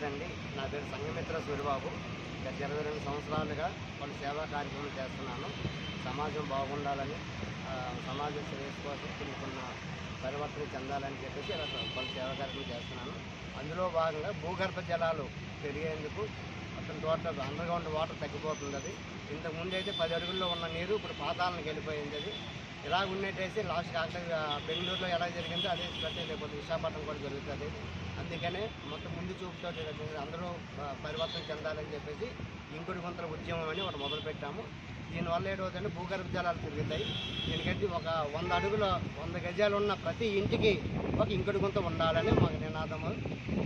నమస్తే అండి. నా పేరు సంఘమిత్ర సూర్యబాబు గత ఇరవై రెండు సంవత్సరాలుగా పలు సేవా కార్యక్రమాలు చేస్తున్నాను. సమాజం బాగుండాలని సమాజ శ్రేయస్ కోసం కొన్ని కొన్ని పరివర్తన చెందాలని చెప్పేసి ఇలా పలు సేవా కార్యక్రమం చేస్తున్నాను. అందులో భాగంగా భూగర్భ జలాలు పెరిగేందుకు అతని తోట అండర్ గ్రౌండ్ వాటర్ తగ్గిపోతుంది అది. ఇంతకుముందు అయితే పది అడుగుల్లో ఉన్న నీరు ఇప్పుడు పాతాలను వెళ్ళిపోయింది అది. ఇలా ఉండేటైతే లాస్ట్ కాకుండా బెంగళూరులో ఎలా జరిగిందో అదే ప్రతి లేకపోతే విశాఖపట్నం కూడా జరుగుతుంది. అందుకనే మొత్తం ముందు చూపుతో అందరూ పరివర్తన చెందాలని చెప్పేసి ఇంకుడు గుంతల ఉద్యమం అని ఒకటి మొదలుపెట్టాము. దీనివల్ల ఏడవుతుందంటే భూగర్భ జలాలు పెరుగుతాయి దీనికైతే ఒక వంద అడుగుల వంద గజాలు ఉన్న ప్రతి ఇంటికి ఒక ఇంకుడు గుంత ఉండాలని మాకు నినాదము.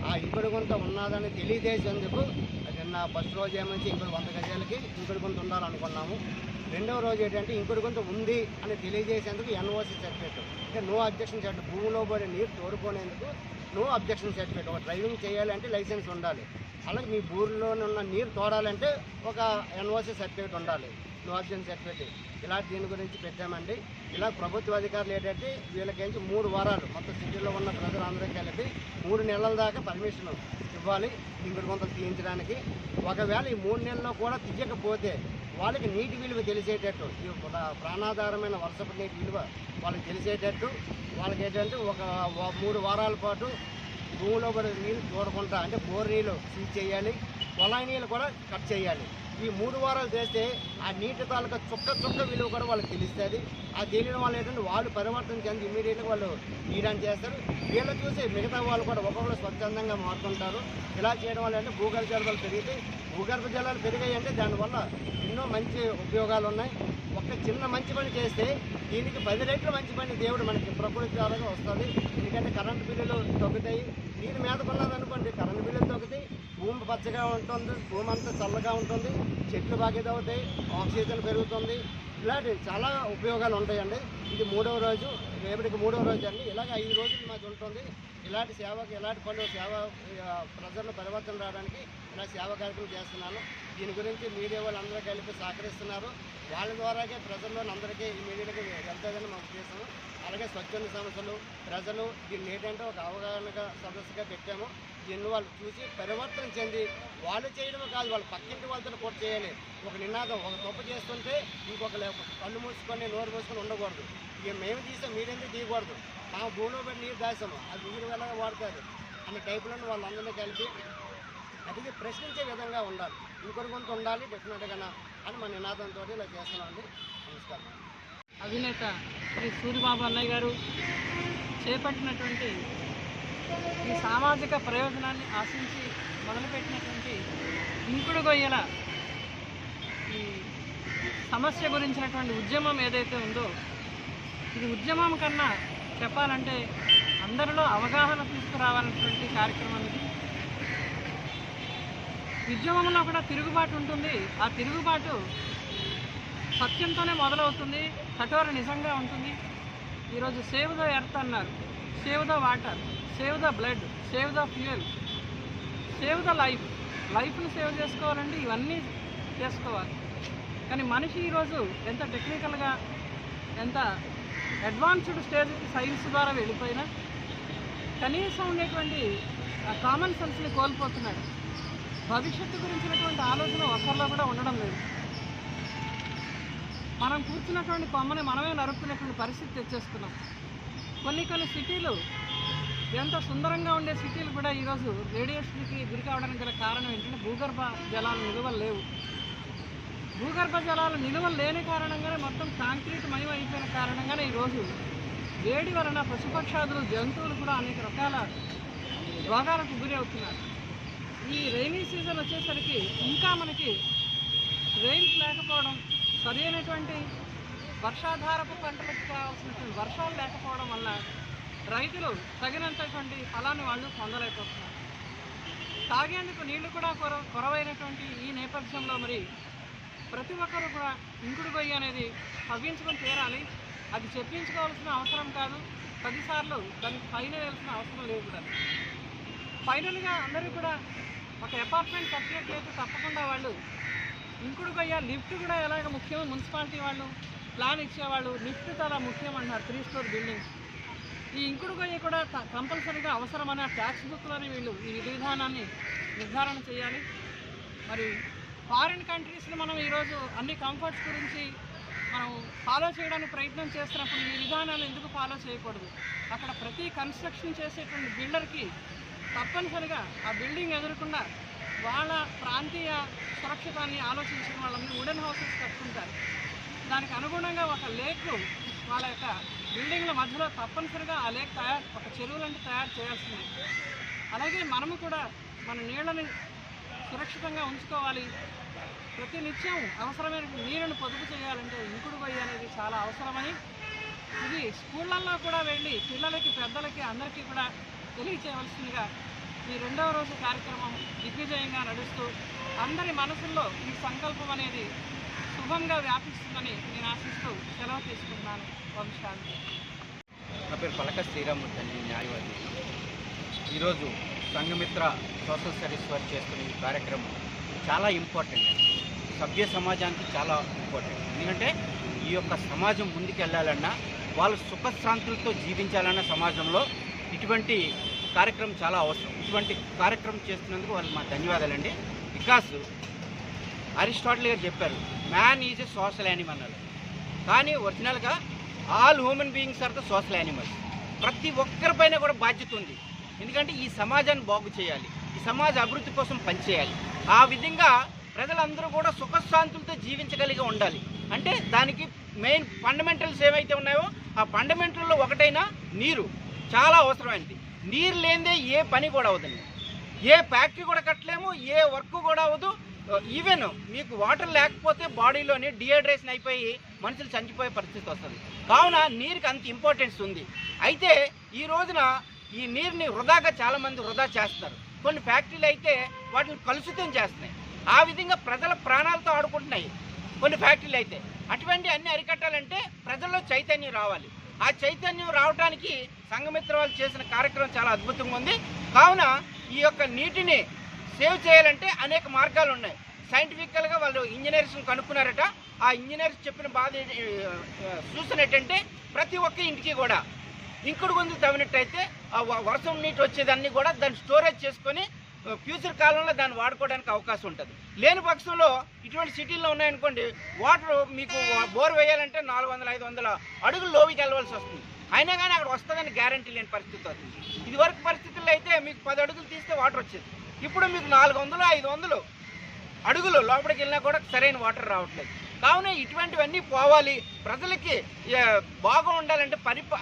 ఆ ఇంకుడు గుంత ఉన్నదని తెలియజేసేందుకు నిన్న ఫస్ట్ రోజు ఏమైతే ఇంకుడు వంద గజాలకి ఇంకుడు గుంత ఉండాలనుకున్నాము. రెండవ రోజు ఏంటంటే ఇంకుడు గుంత ఉంది అని తెలియజేసేందుకు ఎన్ఓసి సర్టిఫికేట్ అంటే నో అబ్జెక్షన్ సర్టిఫికేట్ భూమిలో పడే నీరు తోడుకునేందుకు నో అబ్జెక్షన్ సర్టిఫికేట్ ఒక డ్రైవింగ్ చేయాలంటే లైసెన్స్ ఉండాలి. అలాగే మీ ఊరిలో ఉన్న నీరు తోడాలంటే ఒక ఎన్ఓసి సర్టిఫికేట్ ఉండాలి. నో అబ్జెక్షన్ సర్టిఫికేట్ ఇలా దీని గురించి పెట్టామండి. ఇలా ప్రభుత్వ అధికారులు ఏంటంటే వీళ్ళకి మూడు వారాలు. మొత్తం సిటీలో ఉన్న ప్రజలందరికీ కలిపి మూడు నెలల దాకా పర్మిషన్ ఇవ్వాలి ఇంకుడు గుంతలు తీయించడానికి. ఒకవేళ ఈ మూడు నెలల్లో కూడా తీయకపోతే వాళ్ళకి నీటి విలువ తెలిసేటట్టు ఈ ప్రాణాధారమైన వర్షపు నీటి విలువ వాళ్ళకి తెలిసేటట్టు వాళ్ళకి ఏంటంటే ఒక మూడు వారాల పాటు భూమిలో పడే నీళ్ళు చూడకుండా అంటే బోర్ నీళ్ళు సీజ్ చేయాలి కొలాయి నీళ్ళు కూడా కట్ చేయాలి. ఈ మూడు వారాలు చేస్తే ఆ నీటి తాలూకా చుక్క చుక్క విలువ కూడా వాళ్ళకి తెలుస్తుంది. ఆ తెలియని వాళ్ళు ఏంటంటే వాళ్ళు పరివర్తన చెంది ఇమీడియట్గా వాళ్ళు తీయడానికి చేస్తారు. వీళ్ళు చూసి మిగతా వాళ్ళు కూడా ఒక్కొక్కరు స్వచ్ఛందంగా మారుతుంటారు. ఇలా చేయడం వల్ల అంటే భూగర్భ జలాలు పెరిగితే భూగర్భ జలాలు పెరిగాయి అంటే దానివల్ల ఎన్నో మంచి ఉపయోగాలు ఉన్నాయి. ఒక చిన్న మంచి పని చేస్తే దీనికి పది రెట్లు మంచి పని దేవుడు మనకి ప్రకృతి ద్వారా వస్తుంది. ఎందుకంటే కరెంటు బిల్లులు తగ్గుతాయి. దీని మీద అనుకోండి కరెంటు బిల్లులు తగ్గుతాయి. భూమి పచ్చగా ఉంటుంది భూమి అంతా చల్లగా ఉంటుంది చెట్లు బాగా అవుతాయి ఆక్సిజన్ పెరుగుతుంది. ఇలాంటి చాలా ఉపయోగాలు ఉంటాయండి. ఇది మూడవ రోజు రేపటికి మూడవ రోజు అండి. ఇలాగ ఐదు రోజులు మాకు ఉంటుంది. ఇలాంటి సేవకు ఇలాంటి పనులు సేవ ప్రజల్లో ప్రజలను పరివర్తన రావడానికి ఇలా సేవా కార్యక్రమం చేస్తున్నాను. దీని గురించి మీడియా వాళ్ళందరూ కలిపి సహకరిస్తున్నారు. వాళ్ళ ద్వారాగే ప్రజల్లోని అందరికీ ఈ మీడియాకి వెళ్తుందని మా ఉద్దేశం అలాగే స్వచ్ఛంద సంస్థలు ప్రజలు దీన్ని ఏంటంటే ఒక అవగాహనగా సదస్సుగా పెట్టాము. దీన్ని వాళ్ళు చూసి పరివర్తన చెంది వాళ్ళు చేయడమే కాదు వాళ్ళు పక్కింటి వాళ్ళతో కూడా చేయాలి. ఒక నినాదం ఒక తప్పు చేస్తుంటే ఇంకొక కళ్ళు మూసుకొని నోరు మూసుకొని ఉండకూడదు. ఇక మేము తీసాం మీరెందుకు తీయకూడదు? మా భూమిలో పెట్టి నీరు దాసాము అది మీరు వెళ్ళగా వాడతారు. అనే టైపులను వాళ్ళందరినీ కలిపి అడిగి ప్రశ్నించే విధంగా ఉండాలి. ఇంకొక కొంత ఉండాలి డెఫినెట్గా అని మన నినాదంతో ఇలా చేస్తున్నామండి. నమస్కారం. అధినేత శ్రీ సూరిబాబు అన్నయ్య గారు చేపట్టినటువంటి ఈ సామాజిక ప్రయోజనాన్ని ఆశించి మొదలుపెట్టినటువంటి ఇంకుడు గొయ్యల ఈ సమస్య గురించినటువంటి ఉద్యమం ఏదైతే ఉందో ఇది ఉద్యమం కన్నా చెప్పాలంటే అందరిలో అవగాహన తీసుకురావాలన్నటువంటి కార్యక్రమం ఇది. ఉద్యమంలో కూడా తిరుగుబాటు ఉంటుంది. ఆ తిరుగుబాటు సత్యంతోనే మొదలవుతుంది. కఠోర నిజంగా ఉంటుంది. ఈరోజు సేవ్ ద ఎర్త్ అన్నారు. Save the water. Save the blood. Save the fuel. Save the life. లైఫ్ని సేవ్ చేసుకోవాలంటే ఇవన్నీ చేసుకోవాలి. కానీ మనిషి ఈరోజు ఎంత టెక్నికల్గా ఎంత అడ్వాన్స్డ్ స్టేజ్కి సైన్స్ ద్వారా వెళ్ళిపోయినా కనీసం ఉండేటువంటి కామన్ సెన్స్ని కోల్పోతున్నాడు. భవిష్యత్తు గురించినటువంటి ఆలోచన ఒకరిలో కూడా ఉండడం లేదు. మనం కూర్చున్నటువంటి కొమ్మని మనమే నరుక్కునేటువంటి పరిస్థితి తెచ్చేస్తున్నాం. కొన్ని కొన్ని సిటీలు ఎంత సుందరంగా ఉండే సిటీలు కూడా ఈరోజు రేడియేషన్కి గురి కావడానికి గల కారణం ఏంటంటే భూగర్భ జలాలు నిలువలు లేవు భూగర్భ జలాలు నిలువలు లేని కారణంగానే మొత్తం కాంక్రీట్ మయం అయిపోయిన కారణంగానే ఈరోజు వేడి వలన పశుపక్షాదులు జంతువులు కూడా అనేక రకాల రోగాలకు గురి అవుతున్నారు. ఈ రైనీ సీజన్ వచ్చేసరికి ఇంకా మనకి రెయిన్స్ లేకపోవడం సరైనటువంటి వర్షాధారపు పంటలకు కావాల్సినటువంటి వర్షాలు లేకపోవడం వల్ల రైతులు తగినంతటువంటి ఫలాన్ని వాళ్ళు పొందలేకపోతున్నారు. తాగేందుకు నీళ్ళు కూడా కొర కొరవైనటువంటి ఈ నేపథ్యంలో మరి ప్రతి ఒక్కరు కూడా ఇంకుడు గొయ్యి అనేది తవ్వించుకొని తీరాలి అది చెప్పించుకోవాల్సిన అవసరం కాదు. పదిసార్లు దానికి ఫైన్ వేయాల్సిన అవసరం లేదు కూడా. ఫైనల్గా అందరూ కూడా ఒక అపార్ట్మెంట్ కట్టినట్లయితే తప్పకుండా వాళ్ళు ఇంకుడు గొయ్య లిఫ్ట్ కూడా ఎలాగ ముఖ్యం? మున్సిపాలిటీ వాళ్ళు ప్లాన్ ఇచ్చేవాళ్ళు లిఫ్ట్ చాలా ముఖ్యం అంటున్నారు త్రీ స్టోర్ బిల్డింగ్. ఈ ఇంకుడు గొయ్య కూడా కంపల్సరీగా అవసరమనే ట్యాక్స్ బుక్లోని వీళ్ళు ఈ విధానాన్ని నిర్ధారణ చేయాలి. మరి ఫారిన్ కంట్రీస్లో మనం ఈరోజు అన్ని కంఫర్ట్స్ గురించి మనం ఫాలో చేయడానికి ప్రయత్నం చేస్తున్నప్పుడు ఈ విధానాలు ఎందుకు ఫాలో చేయకూడదు? అక్కడ ప్రతి కన్స్ట్రక్షన్ చేసేటువంటి బిల్డర్కి తప్పనిసరిగా ఆ బిల్డింగ్ ఎదురకుండా వాళ్ళ ప్రాంతీయ సురక్షితాన్ని ఆలోచించిన వాళ్ళందరూ వుడెన్ హౌసెస్ కట్టుకుంటారు. దానికి అనుగుణంగా ఒక లేక్ వాళ్ళ యొక్క బిల్డింగ్ల మధ్యలో తప్పనిసరిగా ఆ లేక్ తయారు ఒక చెరువులంటే తయారు చేయాల్సింది. అలాగే మనము కూడా మన నీళ్ళని సురక్షితంగా ఉంచుకోవాలి. ప్రతి నిత్యం అవసరమైన నీళ్ళను పొదుపు చేయాలంటే ఇంకుడు పొయ్యి అనేది చాలా అవసరమని ఇది స్కూళ్ళల్లో కూడా వెళ్ళి పిల్లలకి పెద్దలకి అందరికీ కూడా తెలియచేయవలసిందిగా ఈ రెండవ రోజు కార్యక్రమం దిగ్విజయంగా నడుస్తూ అందరి మనసుల్లో ఈ సంకల్పం అనేది శుభంగా వ్యాపిస్తుందని నేను ఆశిస్తూ సెలవు తీసుకుంటున్నాను. వంశాంతి నా పేరు పలక శ్రీరామూర్తి అండి న్యాయవాది. ఈరోజు సంఘమిత్ర సోషల్ స్టడీస్ వారు చేస్తున్న ఈ కార్యక్రమం చాలా ఇంపార్టెంట్. సభ్య సమాజానికి చాలా ఇంపార్టెంట్. ఎందుకంటే ఈ యొక్క సమాజం ముందుకెళ్ళాలన్నా వాళ్ళు సుఖశాంతులతో జీవించాలన్న సమాజంలో ఇటువంటి కార్యక్రమం చాలా అవసరం. ఇటువంటి కార్యక్రమం చేస్తున్నందుకు వాళ్ళు మా ధన్యవాదాలండి. బికాస్ అరిస్టాటిల్ గారు చెప్పారు man is a social animal అన్నారు కానీ ఒరిజినల్గా all human beings are the social animals. ప్రతి ఒక్కరిపైన కూడా బాధ్యత ఉంది. ఎందుకంటే ఈ సమాజాన్ని బాగు చేయాలి. ఈ సమాజ అభివృద్ధి కోసం పనిచేయాలి. ఆ విధంగా ప్రజలందరూ కూడా సుఖశాంతులతో జీవించగలిగి ఉండాలి. అంటే దానికి మెయిన్ ఫండమెంటల్స్ ఏవైతే ఉన్నాయో ఆ ఫండమెంటల్లో ఒకటైన నీరు. చాలా అవసరమైనది. నీరు లేనిదే ఏ పని కూడా అవదండి ఏ ఫ్యాక్టరీ కూడా కట్టలేము ఏ వర్క్ కూడా అవ్వదు. ఈవెన్ మీకు వాటర్ లేకపోతే బాడీలోని డిహైడ్రేషన్ అయిపోయి మనుషులు చనిపోయే పరిస్థితి వస్తుంది. కావున నీరుకి అంత ఇంపార్టెన్స్ ఉంది. అయితే ఈ రోజున ఈ నీరుని వృధాగా చాలామంది వృధా చేస్తారు. కొన్ని ఫ్యాక్టరీలు అయితే వాటిని కలుషితం చేస్తున్నాయి. ఆ విధంగా ప్రజల ప్రాణాలతో ఆడుకుంటున్నాయి కొన్ని ఫ్యాక్టరీలు అయితే. అటువంటి అన్ని అరికట్టాలంటే ప్రజల్లో చైతన్యం రావాలి. ఆ చైతన్యం రావడానికి సంఘమిత్ర వాళ్ళు చేసిన కార్యక్రమం చాలా అద్భుతంగా ఉంది. కావున ఈ యొక్క నీటిని సేవ్ చేయాలంటే అనేక మార్గాలు ఉన్నాయి. సైంటిఫికల్గా వాళ్ళు ఇంజనీర్స్ని కనుక్కున్నారట. ఆ ఇంజనీర్స్ చెప్పిన బాధ సూచన ఏంటంటే ప్రతి ఒక్క ఇంటికి కూడా ఇంకుడు గుంది తవ్వినట్టయితే వర్షం నీటి వచ్చేదాన్ని కూడా దాన్ని స్టోరేజ్ చేసుకొని ఫ్యూచర్ కాలంలో దాన్ని వాడుకోవడానికి అవకాశం ఉంటుంది. లేని పక్షంలో ఇటువంటి సిటీల్లో ఉన్నాయనుకోండి వాటర్ మీకు బోర్ వేయాలంటే నాలుగు వందల ఐదు వందల అడుగులు లోవికి వెళ్ళవలసి వస్తుంది. అయినా కానీ అక్కడ వస్తుందని గ్యారంటీ లేని పరిస్థితి వస్తుంది ఇది వరకు పరిస్థితుల్లో అయితే మీకు పది అడుగులు తీస్తే వాటర్ వచ్చేది. ఇప్పుడు మీకు నాలుగు వందలు ఐదు వందలు అడుగులు లోపలికి వెళ్ళినా కూడా సరైన వాటర్ రావట్లేదు. కావున ఇటువంటివన్నీ పోవాలి. ప్రజలకి బాగా ఉండాలంటే పరిప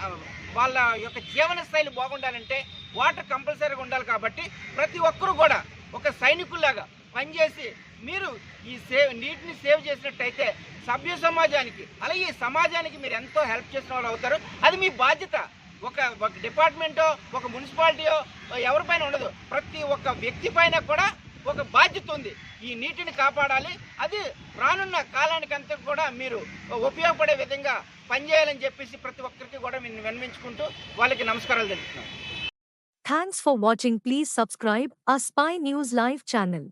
వాళ్ళ యొక్క జీవన శైలి బాగుండాలంటే వాటర్ కంపల్సరీగా ఉండాలి కాబట్టి ప్రతి ఒక్కరూ కూడా ఒక సైనికుల్లాగా పనిచేసి మీరు ఈ సేవ్ నీటిని సేవ్ చేసినట్టయితే సభ్య సమాజానికి అలాగే ఈ సమాజానికి మీరు ఎంతో హెల్ప్ చేసిన వాళ్ళు అవుతారు. అది మీ బాధ్యత. ఒక ఒక డిపార్ట్మెంటో ఒక మున్సిపాలిటీయో ఎవరిపైన ఉండదు. ప్రతి ఒక్క వ్యక్తి పైన కూడా ఒక బాధ్యత ఉంది. ఈ నీటిని కాపాడాలి. అది రానున్న కాలానికంతా కూడా మీరు ఉపయోగపడే విధంగా పనిచేయాలని చెప్పేసి ప్రతి ఒక్కరికి కూడా నేను విన్నవించుకుంటూ వాళ్ళకి నమస్కారాలు తెలుపుతున్నాను thanks for watching please subscribe a spy news live channel